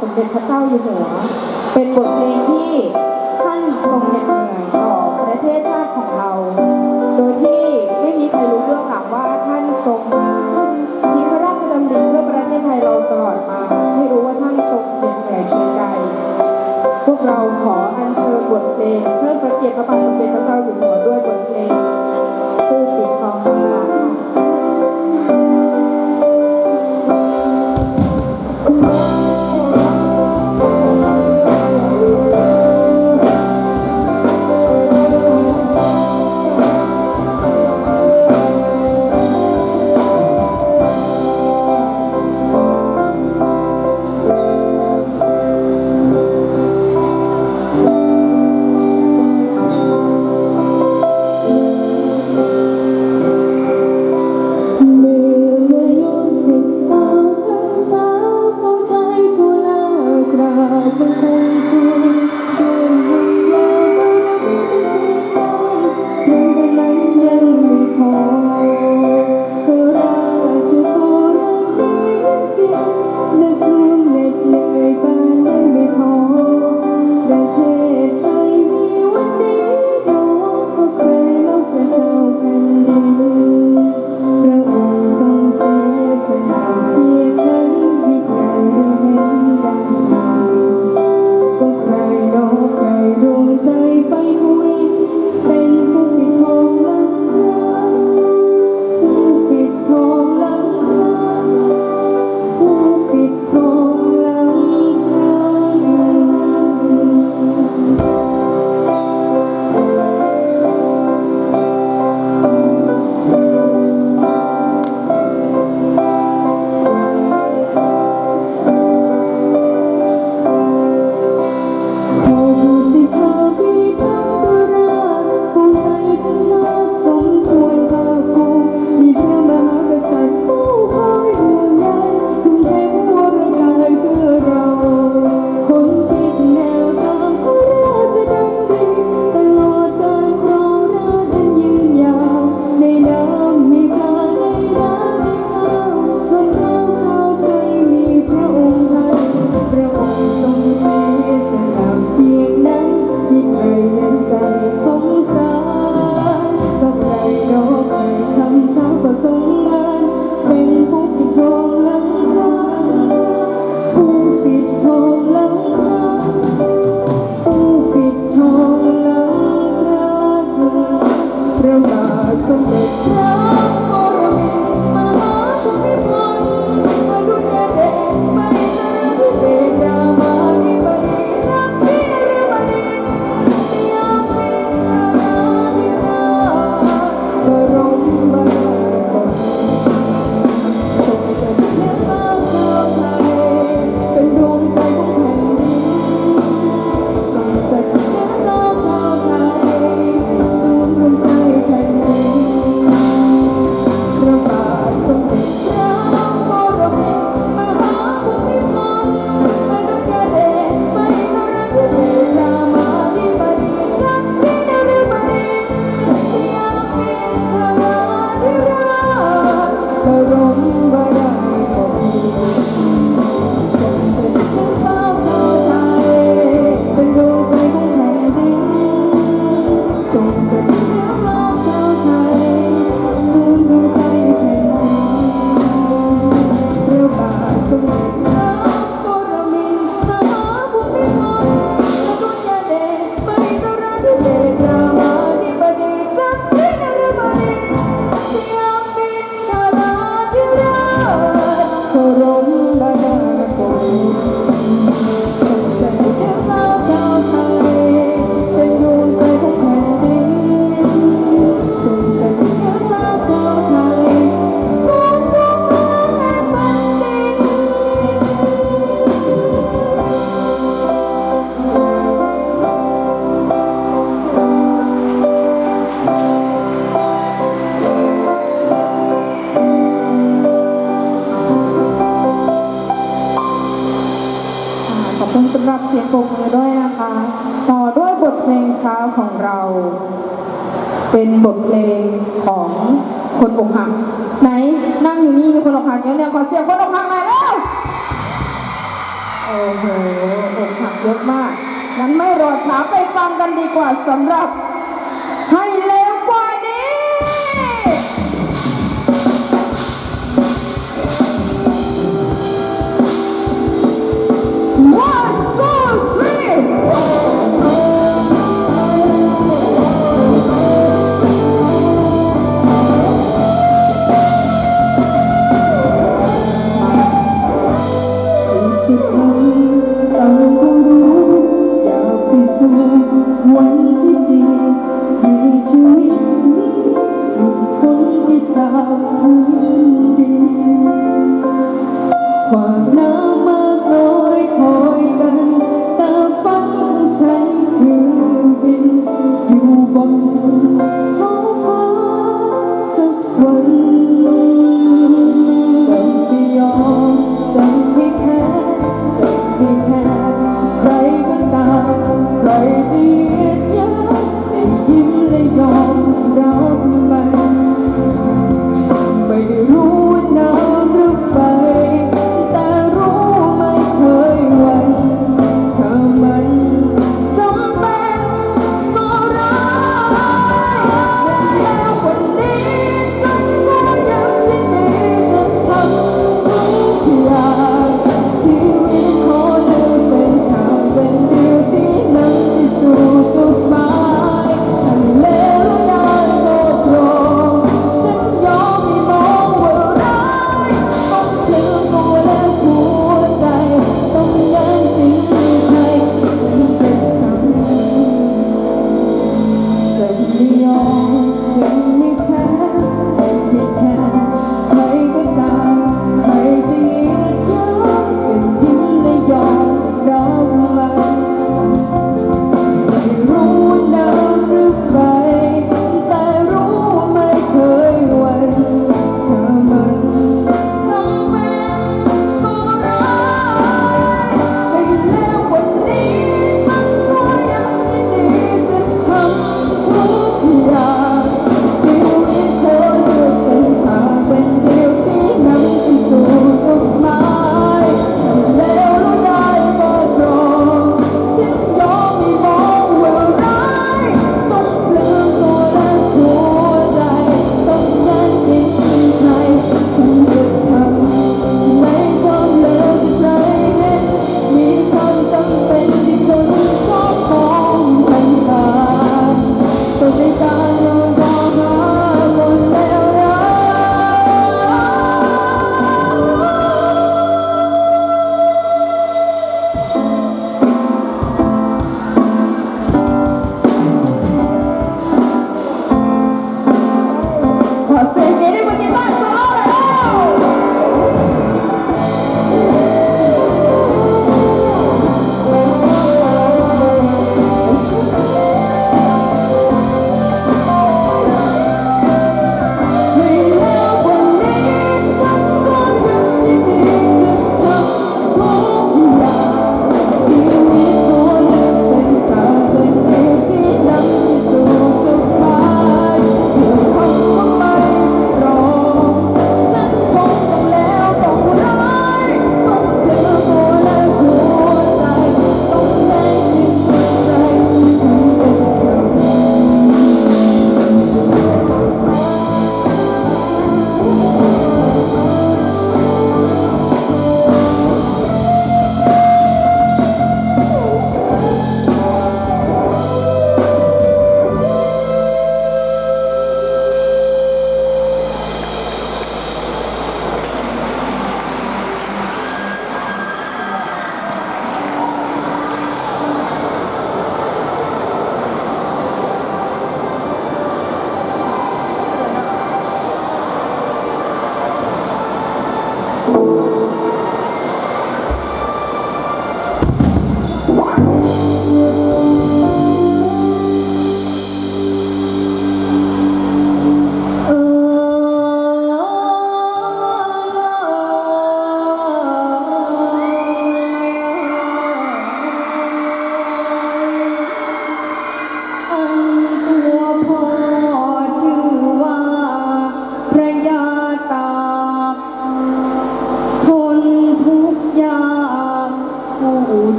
สมเด็จพระเจ้าอยู่หัว เป็นบทเพลงที่ท่านทรงเหน็ดเหนื่อยต่อประเทศชาติของเรา โดยที่ไม่มีใครรู้เรื่องหลังว่าท่านทรงมีพระราชดำริเพื่อประเทศไทยเราตลอดมา ให้รู้ว่าท่านทรงเหน็ดเหนื่อยเพียงใด พวกเราขออัญเชิญบทเพลงเพื่อประเกียรติพระบาทสมเด็จพระเจ้าอยู่หัวด้วยบทเพลงผู้ปิดทองพระบาทค่ะ Thank you. เพลงเช้าของเรา เป็นบทเพลงของคนอกหักไหนนั่งอยู่นี่มีคนอกหักเยอะเนี่ยขอเสียงคนอกหักหน่อยแล้วโอ้โหอกหักเยอะมากงั้นไม่รอช้าไปฟังกันดีกว่าสำหรับ